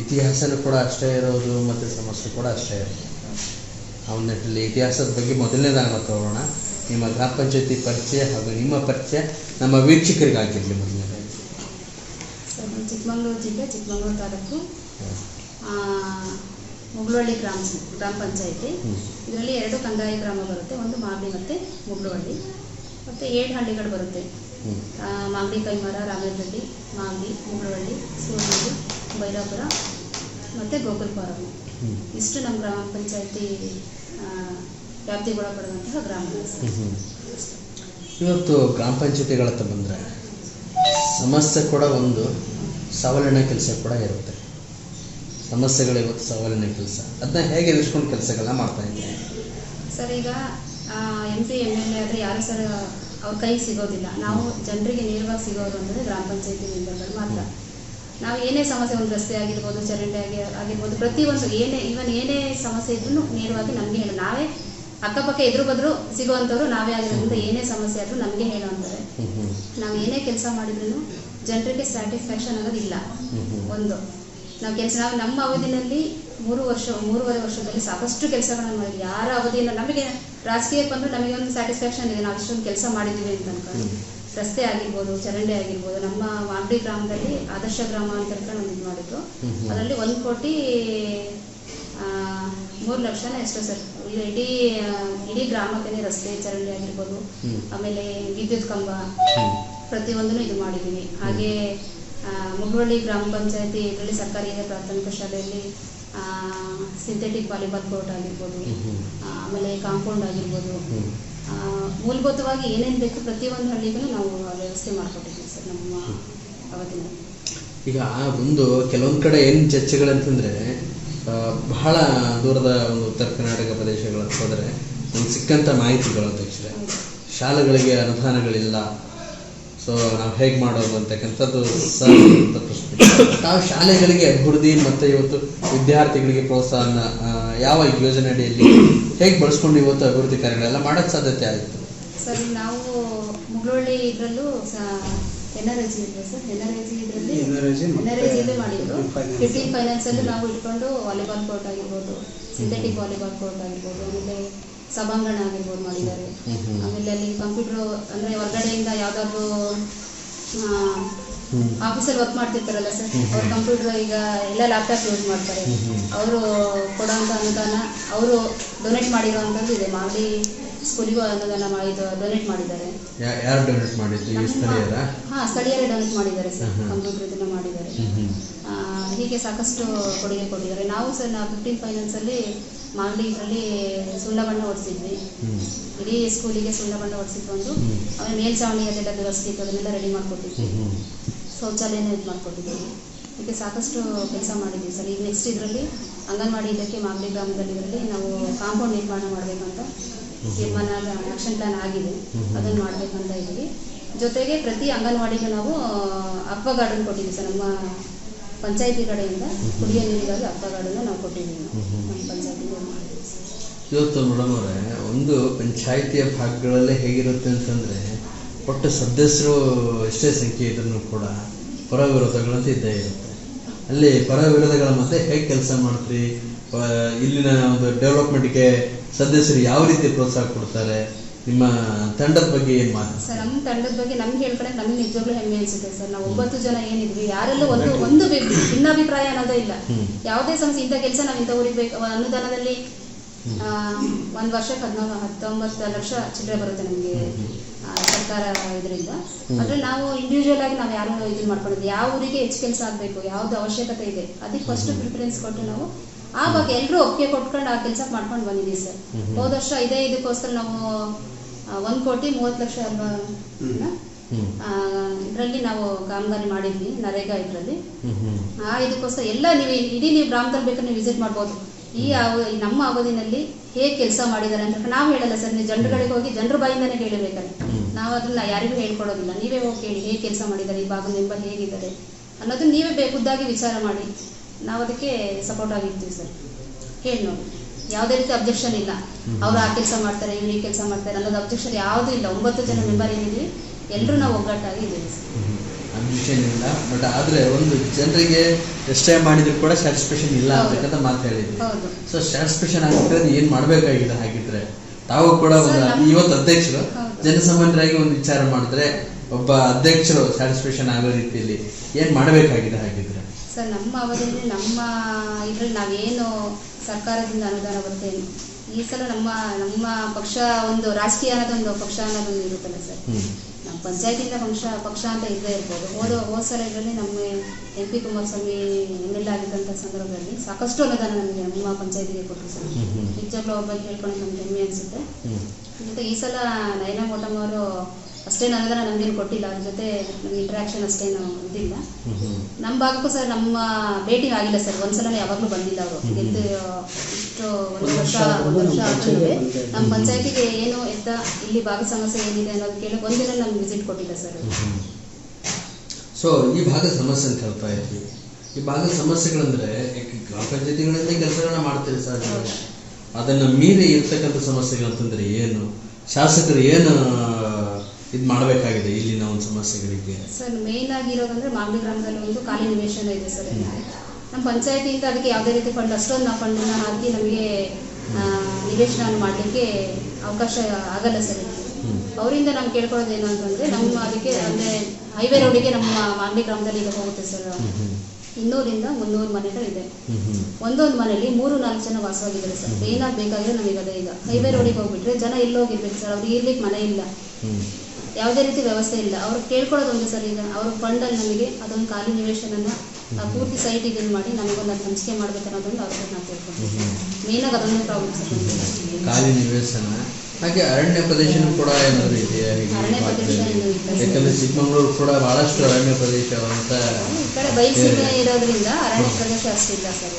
ಇತಿಹಾಸನೂ ಕೂಡ ಅಷ್ಟೇ ಇರೋದು ಮತ್ತು ಸಮಸ್ಯೆ ಕೂಡ ಅಷ್ಟೇ ಇರೋದು. ಆ ಒಂದು ನಿಟ್ಟಿನಲ್ಲಿ ಇತಿಹಾಸದ ಬಗ್ಗೆ ಮೊದಲನೇದಾಗಿ ನಾವು ತಗೊಳ್ಳೋಣ ನಿಮ್ಮ ಗ್ರಾಮ ಪಂಚಾಯತಿ ಪರಿಚಯ ಹಾಗೂ ನಿಮ್ಮ ಪರಿಚಯ ನಮ್ಮ ವೀಕ್ಷಕರಿಗಾಗಿರಲಿ ಮೊದಲನೇದಾಗಿ. ಚಿಕ್ಕಮಗಳೂರು ಜಿಲ್ಲೆ ಚಿಕ್ಕಮಗಳೂರು ತಾಲೂಕು ಆ, ಮುಗುಳುವಳ್ಳಿ ಗ್ರಾಮ ಗ್ರಾಮ ಪಂಚಾಯಿತಿ. ಇದರಲ್ಲಿ ಎರಡು ಕಂದಾಯ ಗ್ರಾಮ ಬರುತ್ತೆ ಒಂದು ಮಾಗಡಿ ಮತ್ತು ಮುಗುಳುವಳ್ಳಿ ಮತ್ತು ಏಳು ಹಳ್ಳಿಗಳು ಬರುತ್ತೆ. ಮಾಗಡಿ ಕೈಮರ ರಾಮೇನಹಳ್ಳಿ ಮಾಗಡಿ ಮುಗುಳುವಳ್ಳಿ ಸೂರ್ಯೂರು ಬೈರಾಪುರ ಮತ್ತು ಗೋಕುಲ್ಪಾರಂ ಹ್ಞೂ ಇಷ್ಟು ನಮ್ಮ ಗ್ರಾಮ ಪಂಚಾಯಿತಿ ವ್ಯಾಪ್ತಿಗೊಳಪಡುವಂತಹ ಗ್ರಾಮಗಳು. ಇವತ್ತು ಗ್ರಾಮ ಪಂಚಾಯತಿಗಳತ್ತ ಬಂದರೆ ಸಮಸ್ಯೆ ಕೂಡ ಒಂದು ಸವಾಲಿನ ಕೆಲಸ ಕೂಡ ಇರುತ್ತೆ. ಸಮಸ್ಯೆಗಳು ಇವತ್ತು ಸವಾಲಿನ ಕೆಲಸ. ಅದನ್ನ ಹೇಗೆ ಎದುರಿಸ್ಕೊಂಡು ಕೆಲಸಗಳನ್ನ ಮಾಡ್ತಾ ಇದ್ದೀನಿ ಸರ್ ಈಗ M P M L A ಆದರೆ ಯಾರು ಸರ್ ಅವ್ರ ಕೈ ಸಿಗೋದಿಲ್ಲ. ನಾವು ಜನರಿಗೆ ನೇರವಾಗಿ ಸಿಗೋದು ಅಂದರೆ ಗ್ರಾಮ ಪಂಚಾಯತಿ ಮೆಂಬರ್ಗಳು ಮಾತ್ರ. ನಾವು ಏನೇ ಸಮಸ್ಯೆ ಒಂದು ರಸ್ತೆ ಆಗಿರ್ಬೋದು, ಚರಂಡಿ ಆಗಿ ಆಗಿರ್ಬೋದು ಪ್ರತಿಯೊಂದು ಏನೇ ಇವನ್ ಏನೇ ಸಮಸ್ಯೆ ಇದ್ರೂ ನೇರವಾಗಿ ನಮಗೆ ಹೇಳು. ನಾವೇ ಅಕ್ಕಪಕ್ಕ ಎದುರು ಬದ್ರು ಸಿಗುವಂಥವ್ರು ನಾವೇ ಆಗಿರೋದ್ರಿಂದ ಏನೇ ಸಮಸ್ಯೆ ಆದರೂ ನಮಗೆ ಹೇಳುವಂತಾರೆ ನಾವು ಏನೇ ಕೆಲಸ ಮಾಡಿದ್ರು ಜನರಿಗೆ ಸ್ಯಾಟಿಸ್ಫ್ಯಾಕ್ಷನ್ ಅನ್ನೋದಿಲ್ಲ. ಒಂದು. ನಾವು ಕೆಲಸ ನಾವು ನಮ್ಮ ಅವಧಿನಲ್ಲಿ ಮೂರು ವರ್ಷ ಮೂರುವರೆ ವರ್ಷದಲ್ಲಿ ಸಾಕಷ್ಟು ಕೆಲಸಗಳನ್ನು ಮಾಡಿದ್ವಿ. ಯಾರ ಅವಧಿಯಿಂದ ನಮಗೆ ರಾಜಕೀಯಕ್ಕೆ ಬಂದ್ರೆ ನಮಗೆ ಒಂದು ಸ್ಯಾಟಿಸ್ಫ್ಯಾಕ್ಷನ್ ಇದೆ. ನಾವು ಇಷ್ಟೊಂದು ಕೆಲಸ ಮಾಡಿದ್ದೀವಿ ಅಂತ ಅನ್ಕೊಂಡು. ರಸ್ತೆ ಆಗಿರ್ಬೋದು ಚರಂಡಿ ಆಗಿರ್ಬೋದು ನಮ್ಮ ಮಾಗಡಿ ಗ್ರಾಮದಲ್ಲಿ ಆದರ್ಶ ಗ್ರಾಮ ಅಂತ ಒಂದು ಇದು ಮಾಡಿದ್ರು. ಅದರಲ್ಲಿ ಒಂದು ಕೋಟಿ ಮೂರು ಲಕ್ಷನ ಎಷ್ಟೋ ಸರ್. ಇಡೀ ಇಡೀ ಗ್ರಾಮಕ್ಕೆ ರಸ್ತೆ ಚರಂಡಿ ಆಗಿರ್ಬೋದು ಆಮೇಲೆ ವಿದ್ಯುತ್ ಕಂಬ ಪ್ರತಿಯೊಂದನ್ನು ಇದು ಮಾಡಿದ್ದೀನಿ ಹಾಗೆ ಮುಗುವಳ್ಳಿ ಗ್ರಾಮ ಪಂಚಾಯತಿ ಇದರಲ್ಲಿ ಸರ್ಕಾರಿ ಹಿರಿಯ ಪ್ರಾಥಮಿಕ ಶಾಲೆಯಲ್ಲಿ ಸಿಂಥೆಟಿಕ್ ವಾಲಿಬಾಲ್ ಕೋರ್ಟ್ ಆಗಿರ್ಬೋದು ಆಮೇಲೆ ಕಾಂಪೌಂಡ್ ಆಗಿರ್ಬೋದು. ಮೂಲಭೂತವಾಗಿ ಏನೇನು ಬೇಕು ಪ್ರತಿಯೊಂದು ಹಳ್ಳಿಗೂ ನಾವು ವ್ಯವಸ್ಥೆ ಮಾಡಿಕೊಟ್ಟಿದ್ದೀವಿ ಸರ್ ನಮ್ಮ ಅವಧಿನ ಈಗ ಒಂದು ಕೆಲವೊಂದು ಕಡೆ ಏನು ಚರ್ಚೆಗಳಂತಂದ್ರೆ ಬಹಳ ದೂರದ ಒಂದು ಉತ್ತರ ಕರ್ನಾಟಕ ಪ್ರದೇಶಗಳಂತ ಹೋದರೆ ನಮ್ಗೆ ಸಿಕ್ಕಂಥ ಮಾಹಿತಿಗಳು ಅಧ್ಯಕ್ಷರೇ ಶಾಲೆಗಳಿಗೆ ಅನುದಾನಗಳಿಲ್ಲ ಸೊ ನಾವು ಹೇಗೆ ಮಾಡೋದು ಅಂತಕ್ಕಂಥದ್ದು ಅಂತ ಪ್ರಶ್ನೆ. ತಾವು ಶಾಲೆಗಳಿಗೆ ಅಭಿವೃದ್ಧಿ ಮತ್ತು ಇವತ್ತು ವಿದ್ಯಾರ್ಥಿಗಳಿಗೆ ಪ್ರೋತ್ಸಾಹನ ಯಾವ ಯೋಜನೆ ಅಡಿಯಲ್ಲಿ ಹೇಗೆ ಬಳಸ್ಕೊಂಡು ಇವತ್ತು ಅಭಿವೃದ್ಧಿ ಕಾರ್ಯಗಳೆಲ್ಲ ಮಾಡೋಕ್ಕೆ ಸಾಧ್ಯತೆ ಆಯಿತು? ಸರ್ ನಾವು ಮುಗುಳೊಳ್ಳಿ ಇದರಲ್ಲೂ ಎನ್ ಆರ್ ಎಸ್ ಇದೆ ಸರ್. ಎನ್ ಆರ್ ಎಸ್ ಇದರಲ್ಲಿ NRSE ಎನ್ ಆರ್ ಎಸ್ ಇಲ್ಲೇ ಮಾಡಿದ್ರು Fifteen ಫಿಫ್ಟೀನ್ ಫೈನಾನ್ಸ್ ಅಲ್ಲಿ ನಾವು ಇಟ್ಕೊಂಡು ವಾಲಿಬಾಲ್ ಕೋರ್ಟ್ ಆಗಿರ್ಬೋದು ಸಿಂಥೆಟಿಕ್ ವಾಲಿಬಾಲ್ ಕೋರ್ಟ್ ಆಗಿರ್ಬೋದು ಆಮೇಲೆ ಸಭಾಂಗಣ ಆಗಿರ್ಬೋದು ಮಾಡಿದ್ದಾರೆ. ಆಮೇಲೆ ಅಲ್ಲಿ ಕಂಪ್ಯೂಟರ್ ಅಂದ್ರೆ ಹೊರಗಡೆಯಿಂದ ಯಾವ್ದಾದ್ರು ಆ ಆಫೀಸಲ್ಲಿ ವರ್ಕ್ ಮಾಡ್ತಿರ್ತಾರಲ್ಲ ಸರ್. ಅವ್ರ ಕಂಪ್ಯೂಟರ್ ಈಗ ಎಲ್ಲ ಲ್ಯಾಪ್ಟಾಪ್ ಯೂಸ್ ಮಾಡ್ತಾರೆ. ಅವರು ಕೊಡೋಂಥ ಅನುದಾನ ಅವರು ಡೊನೇಟ್ ಮಾಡಿರೋವಂಥದ್ದು ಇದೆ ಮಾಡಿ ಸ್ಕೂಲಿಗೂ ಅನುದಾನ ಮಾಡಿದ ಡೊನೇಟ್ ಮಾಡಿದ್ದಾರೆ. ಯಾರು ಡೊನೇಟ್ ಮಾಡಿದ್ದು? ಈ ಸ್ಥಳೀಯರ? ಹಾ ಸ್ಥಳೀಯರೇ ಡೊನೇಟ್ ಮಾಡಿದ್ದಾರೆ ಸರ್. ಕಂಪ್ಯೂಟರ್ ಇದನ್ನ ಮಾಡಿದ್ದಾರೆ. ಹೀಗೆ ಸಾಕಷ್ಟು ಕೊಡುಗೆ ಕೊಟ್ಟಿದ್ದಾರೆ. ನಾವು ಸರ್ ನಾವು ಫಿಫ್ಟೀನ್ ಫೈನಾನ್ಸಲ್ಲಿ ಮಾಗಡಿ ಇದರಲ್ಲಿ ಸುಣ್ಣ ಬಣ್ಣ ಹೊಡಿಸಿದ್ವಿ. ಇಡೀ ಸ್ಕೂಲಿಗೆ ಸುಣ್ಣ ಬಣ್ಣ ಒಂದು. ಆಮೇಲೆ ವ್ಯವಸ್ಥೆ ಇತ್ತು ಅದನ್ನೆಲ್ಲ ರೆಡಿ ಮಾಡಿಕೊಟ್ಟಿದ್ವಿ. ಶೌಚಾಲಯನ ಇದು ಮಾಡಿಕೊಟ್ಟಿದ್ದೀವಿ ಹೀಗೆ ಸಾಕಷ್ಟು ಕೆಲಸ ಮಾಡಿದ್ವಿ ಸರ್. ಈಗ ನೆಕ್ಸ್ಟ್ ಇದರಲ್ಲಿ ಅಂಗನವಾಡಿ ಇದಕ್ಕೆ ಮಾಗಡಿ ಗ್ರಾಮದಲ್ಲಿ ಇದರಲ್ಲಿ ನಾವು ಕಾಂಪೌಂಡ್ ನಿರ್ಮಾಣ ಮಾಡಬೇಕಂತ ತೀರ್ಮಾನ ಆಕ್ಷನ್ ಪ್ಲಾನ್ ಆಗಿದೆ. ಅದನ್ನ ಮಾಡಬೇಕಂತ ಇದ್ದೀವಿ. ಜೊತೆಗೆ ಪ್ರತಿ ಅಂಗನವಾಡಿಗೂ ನಾವು ಅಕ್ವಾ ಗಾರ್ಡನ್ ಕೊಟ್ಟಿದ್ದೀವಿ ಸರ್. ನಮ್ಮ ಪಂಚಾಯತಿ ಕಡೆಯಿಂದ ಕುಡಿಯೋ ನೀರಿಗಾಗಿ ಅಕ್ವಾ ಗಾರ್ಡನ್ ನಾವು ಕೊಟ್ಟಿದ್ದೀವಿ. ನಮ್ಮ ಪಂಚಾಯತಿ ಇವತ್ತು ಮೇಡಮ್ ಅವರೇ ಒಂದು ಪಂಚಾಯಿತಿಯ ಭಾಗಗಳಲ್ಲೇ ಹೇಗಿರುತ್ತೆ ಅಂತಂದರೆ ಒಟ್ಟು ಸದಸ್ಯರು ಎಷ್ಟೇ ಸಂಖ್ಯೆ ಇದ್ರೂ ಕೂಡ ಪರ ವಿರೋಧಗಳಂತ ಇದ್ದೇ ಇರುತ್ತೆ. ಅಲ್ಲಿ ಪರ ವಿರೋಧಗಳ ಮತ್ತೆ ಹೇಗೆ ಕೆಲಸ ಮಾಡ್ತೀರಿ? ಇಲ್ಲಿನ ಒಂದು ಡೆವಲಪ್ಮೆಂಟ್ಗೆ ಸದಸ್ಯರು ಯಾವ ರೀತಿ ಪ್ರೋತ್ಸಾಹ ಕೊಡ್ತಾರೆ? ನಿಮ್ಮ ತಂಡದ ಬಗ್ಗೆ ಏನ್ ಮಾತು ಸರ್ ನಮ್ಮ ತಂಡದ ಬಗ್ಗೆ ನಮ್ಗೆ ಹೇಳ್ಕೊಂಡ್ರೆ ನಮ್ಗೆ ನಿಜವಾಗ್ಲೂ ಹೆಮ್ಮೆ ಅನ್ಸುತ್ತೆ ಸರ್. ನಾವು ಒಂಬತ್ತು ಜನ ಏನಿದ್ವಿ ಯಾರಲ್ಲೂ ಒಂದು ಒಂದು ಭಿನ್ನಾಭಿಪ್ರಾಯ ಅನ್ನೋದೇ ಇಲ್ಲ. ಯಾವುದೇ ಸಂಸ್ಥೆ ಇಂಥ ಕೆಲಸ ನಾವು ಇಂಥ ಊರಿಗೆ ಬೇಕು ಅನುದಾನದಲ್ಲಿ ಆ, ಒಂದ್ ವರ್ಷಕ್ಕೆ ಹದಿನೊಂದು ಹತ್ತೊಂಬತ್ತು ಲಕ್ಷ ಚಿಲ್ಲರೆ ಬರುತ್ತೆ ನಮಗೆ ಸರ್ಕಾರ ಇದರಿಂದ. ಅದ್ರಲ್ಲಿ ಅಂದ್ರೆ ನಾವು ಇಂಡಿವಿಜುವಲ್ ಆಗಿ ನಾವು ಯಾರು ಇದನ್ನ ಮಾಡ್ಕೊಂಡಿದ್ವಿ ಯಾವ ಊರಿಗೆ ಹೆಚ್ಚು ಕೆಲಸ ಆಗ್ಬೇಕು? ಯಾವ್ದು ಅವಶ್ಯಕತೆ ಇದೆ? ಅದಕ್ಕೆ ಫಸ್ಟ್ ಪ್ರಿಫರೆನ್ಸ್ ಕೊಟ್ಟು ನಾವು ಆ ಬಗ್ಗೆ ಎಲ್ಲರೂ ಒಪ್ಪಿಗೆ ಕೊಟ್ಕೊಂಡು ಆ ಕೆಲಸ ಮಾಡ್ಕೊಂಡು ಬಂದಿದ್ದೀವಿ ಸರ್. ಹೋದ ವರ್ಷ ಇದೇ ಇದಕ್ಕೋಸ್ಕರ ನಾವು ಒಂದು ಕೋಟಿ ಮೂವತ್ತು ಲಕ್ಷ ಇದರಲ್ಲಿ ನಾವು ಕಾಮಗಾರಿ ಮಾಡಿದ್ವಿ ನರೇಗಾ ಇದರಲ್ಲಿ. ಆ ಇದಕ್ಕೋಸ್ಕರ ಎಲ್ಲ ನೀವು ಇಡೀ ನೀವು ಗ್ರಾಮದಲ್ಲಿ ಬೇಕಾದ್ರೆ ನೀವು ವಿಸಿಟ್ ಮಾಡ್ಬೋದು. ಈ ಅವ ಈ ನಮ್ಮ ಅವಧಿನಲ್ಲಿ ಹೇಗೆ ಕೆಲಸ ಮಾಡಿದ್ದಾರೆ ಅಂತ ನಾವು ಹೇಳಲ್ಲ ಸರ್. ನೀವು ಜನರುಗಳಿಗೆ ಹೋಗಿ ಜನರ ಬಾಯಿಂದಾನೆ ಕೇಳಬೇಕಾದ್ರೆ. ನಾವು ಅದನ್ನ ಯಾರಿಗೂ ಹೇಳ್ಕೊಡೋದಿಲ್ಲ. ನೀವೇ ಹೋಗಿ ಕೇಳಿ ಹೇಗೆ ಕೆಲಸ ಮಾಡಿದ್ದಾರೆ ಈ ಭಾಗದ ಮೆಂಬರ್ ಹೇಗಿದ್ದಾರೆ ಅನ್ನೋದು ನೀವೇ ಖುದ್ದಾಗಿ ವಿಚಾರ ಮಾಡಿ. ನಾವು ಅದಕ್ಕೆ ಸಪೋರ್ಟ್ ಆಗಿರ್ತೀವಿ ಸರ್ ಹೇಳಿ ನೋಡಿ. ಯಾವುದೇ ರೀತಿ ಅಬ್ಜೆಕ್ಷನ್ ಇಲ್ಲ. ಅವ್ರು ಆ ಕೆಲಸ ಮಾಡ್ತಾರೆ ಇವ್ರು ಈ ಕೆಲಸ ಮಾಡ್ತಾರೆ ಅನ್ನೋದು ಅಬ್ಜೆಕ್ಷನ್ ಯಾವುದೂ ಇಲ್ಲ. ಒಂಬತ್ತು ಜನ ಮೆಂಬರ್ ಏನಿದ್ವಿ ಎಲ್ಲರೂ ನಾವು ಒಗ್ಗಟ್ಟಾಗಿ ಇದ್ದೀವಿ ಸರ್ ಅಬ್ಜೆಕ್ಷನ್ ಇಲ್ಲ. ಬಟ್ ಆದ್ರೆ ಒಂದು ಜನರಿಗೆ ಎಷ್ಟೇ ಮಾಡಿದ್ರು ಕೂಡ ಸ್ಯಾಟಿಸ್ಫ್ಯಾಕ್ಷನ್ ಇಲ್ಲ. ಅಂತಕ್ಕಂಥ ಮಾತು ಹೇಳಿದ್ವಿ ಸೊ ಸ್ಯಾಟಿಸ್ಫ್ಯಾಕ್ಷನ್ ಆಗಿದ್ರೆ ಏನ್ ಮಾಡ್ಬೇಕಾಗಿದೆ ಹಾಗಿದ್ರೆ ತಾವು ಕೂಡ ಒಂದು ಇವತ್ತು ಅಧ್ಯಕ್ಷರು. ಜನಸಾಮಾನ್ಯರಾಗಿ ಒಂದು ವಿಚಾರ ಮಾಡಿದ್ರೆ ಒಬ್ಬ ಅಧ್ಯಕ್ಷರು ಸ್ಯಾಟಿಸ್ಫ್ಯಾಕ್ಷನ್ ಆಗೋ ರೀತಿಯಲ್ಲಿ ಏನ್ ಮಾಡಬೇಕಾಗಿದೆ ಹಾಗಿದ್ರೆ? ಸರ್ ನಮ್ಮ ಅವಧಿಯಲ್ಲಿ ನಮ್ಮ ಇದ್ರಲ್ಲಿ ನಾವೇನು ಸರ್ಕಾರದಿಂದ ಅನುದಾನ ಬರುತ್ತೆ ಈ ಸಲ ನಮ್ಮ ನಮ್ಮ ಪಕ್ಷ ಒಂದು ರಾಜಕೀಯ ಅನ್ನೋದೊಂದು ಪಕ್ಷ ಅನ್ನೋದು ಇರುತ್ತಲ್ಲ ಸರ್. ನಮ್ಮ ಪಂಚಾಯತಿಂದ ಪಕ್ಷ ಪಕ್ಷ ಅಂತ ಇದ್ದೇ ಇರ್ಬೋದು. ಹೋದ ಹೋದ ಸಲ ಇದರಲ್ಲಿ ನಮ್ಮ M P Kumaraswamy M L ಆಗಿದ್ದಂಥ ಸಂದರ್ಭದಲ್ಲಿ ಸಾಕಷ್ಟು ಅನುದಾನ ನಮಗೆ ನಮ್ಮ ಪಂಚಾಯತಿಗೆ ಕೊಟ್ಟರು ಸರ್. ಒಬ್ಬ ನಿಜವಾಗ್ಲೂ ಅವ್ರ ಬಗ್ಗೆ ಹೇಳ್ಕೊಂಡು ನಮ್ಗೆ ಹೆಮ್ಮೆ ಅನಿಸುತ್ತೆ. ಮತ್ತು ಈ ಸಲ ನಯನ ಗೌತಮ್ ಅವರು ಅಷ್ಟೇನು ಅನುದಾನ ನಮಗೇನು ಕೊಟ್ಟಿಲ್ಲ. ಅವ್ರ ಜೊತೆ ಇಂಟ್ರಾಕ್ಷನ್ ಅಷ್ಟೇನು ಇದಿಲ್ಲ. ನಮ್ಮ ಭಾಗಕ್ಕೂ ಸರ್ ನಮ್ಮ ಭೇಟಿ ಆಗಿಲ್ಲ ಸರ್. ಒಂದ್ಸಲ ಯಾವಾಗಲೂ ಬಂದಿಲ್ಲ ಅವರು. ಗೆದ್ದು ಇಷ್ಟು ಒಂದು ವರ್ಷ ವರ್ಷ ಒಂದು ವರ್ಷ ನಮ್ಮ ಪಂಚಾಯ್ತಿಗೆ ನಮ್ಮ ಪಂಚಾಯತಿಗೆ ಏನು ಎತ್ತ ಇಲ್ಲಿ ಭಾಗ ಸಮಸ್ಯೆ ಏನಿದೆ ಅನ್ನೋದು ಕೇಳಿ ಒಂದಿನ ನಮ್ಗೆ ವಿಸಿಟ್ ಕೊಟ್ಟಿಲ್ಲ ಸರ್. ಸೊ ಈ ಭಾಗದ ಸಮಸ್ಯೆ ಅಂತ ಹೇಳ್ತಾ ಇದ್ವಿ. ಈ ಭಾಗದ ಸಮಸ್ಯೆಗಳಂದ್ರೆ ಗ್ರಾಮ ಪಂಚಾಯತಿಗಳಲ್ಲಿ ಕೆಲಸಗಳನ್ನ ಮಾಡ್ತೀರಿ ಸರ್. ಅದನ್ನ ಮೀರಿ ಇರ್ತಕ್ಕಂಥ ಸಮಸ್ಯೆಗಳಂತಂದ್ರೆ ಏನು? ಶಾಸಕರು ಏನು ಇದು ಮಾಡಬೇಕಾಗಿದೆ ಇಲ್ಲಿನ ಒಂದು ಸಮಸ್ಯೆಗಳಿಗೆ. ಸರ್ ಮೇನ್ ಆಗಿರೋದಂದ್ರೆ ಮಾಗಡಿ ಗ್ರಾಮದಲ್ಲಿ ಒಂದು ಖಾಲಿ ನಿವೇಶನ ಇದೆ ಸರ್. ನಮ್ಮ ಪಂಚಾಯತಿಯಿಂದ ಅದಕ್ಕೆ ಯಾವುದೇ ರೀತಿ ಫಂಡ್ ಅಷ್ಟೊಂದು ನಾವು ಫಂಡನ್ನ ಹಾಕಿ ನಮಗೆ ನಿವೇಶನ ಮಾಡಲಿಕ್ಕೆ ಅವಕಾಶ ಆಗಲ್ಲ ಸರ್. ಅವರಿಂದ ನಾವು ಕೇಳ್ಕೊಳ್ಳೋದು ಏನು ಅಂತಂದ್ರೆ ನಮ್ಮ ಅದಕ್ಕೆ ಅಂದ್ರೆ ಹೈವೇ ರೋಡಿಗೆ ನಮ್ಮ ಮಾಗಡಿ ಗ್ರಾಮದಲ್ಲಿ ಈಗ ಹೋಗುತ್ತೆ ಸರ್. ಇನ್ನೂರಿಂದ ಮುನ್ನೂರು ಮನೆಗಳಿದೆ ಹ್ಮ್ ಹ್ಮ್. ಒಂದೊಂದು ಮನೆಯಲ್ಲಿ ಮೂರು ನಾಲ್ಕು ಜನ ವಾಸವಾಗಿದ್ದಾರೆ ಸರ್. ಏನಾದ್ರು ಬೇಕಾಗಿದೆ ನಮಗೆ ಅದೇ ಈಗ ಹೈವೇ ರೋಡಿಗೆ ಹೋಗ್ಬಿಟ್ರೆ ಜನ ಎಲ್ಲೋಗಿರ್ಬೇಕು ಸರ್. ಅವ್ರಿಗೆ ಇರ್ಲಿಕ್ಕೆ ಮನೆ ಇಲ್ಲ. ಯಾವುದೇ ರೀತಿ ವ್ಯವಸ್ಥೆ ಇಲ್ಲ. ಅವ್ರು ಕೇಳ್ಕೊಳ್ಳೋದು ಒಂದೇ ಸರ್ ಈಗ ಅವ್ರ ಫಂಡಲ್ಲಿ ನಮಗೆ ಅದೊಂದು ಖಾಲಿ ನಿವೇಶನ ಪೂರ್ತಿ ಸೈಟ್ ಇದನ್ನು ಮಾಡಿ ನಮಗೊಂದು ಅದು ಹಂಚಿಕೆ ಮಾಡ್ಬೇಕು ಅನ್ನೋದೊಂದು ಅವ್ರ ನಾವು ಕೇಳ್ಕೊಳ್ತೀವಿ. ಮೇನಾಗಿ ಅದೊಂದು ಪ್ರಾಬ್ಲಮ್ ಸರ್. ಖಾಲಿ ನಿವೇಶನ. ಹಾಗೆ ಅರಣ್ಯ ಪ್ರದೇಶ ಕೂಡ ಏನಾದ್ರು ಇದೆಯಾ. ಯಾಕಂದ್ರೆ ಚಿಕ್ಕಮಗಳೂರು ಕೂಡ ಬಹಳಷ್ಟು ಅರಣ್ಯ ಪ್ರದೇಶ ಅಂತ ಈ ಕಡೆ ಬೈಕ್ ಇರೋದ್ರಿಂದ ಅರಣ್ಯ ಪ್ರದೇಶ ಅಷ್ಟಿಲ್ಲ ಸರ್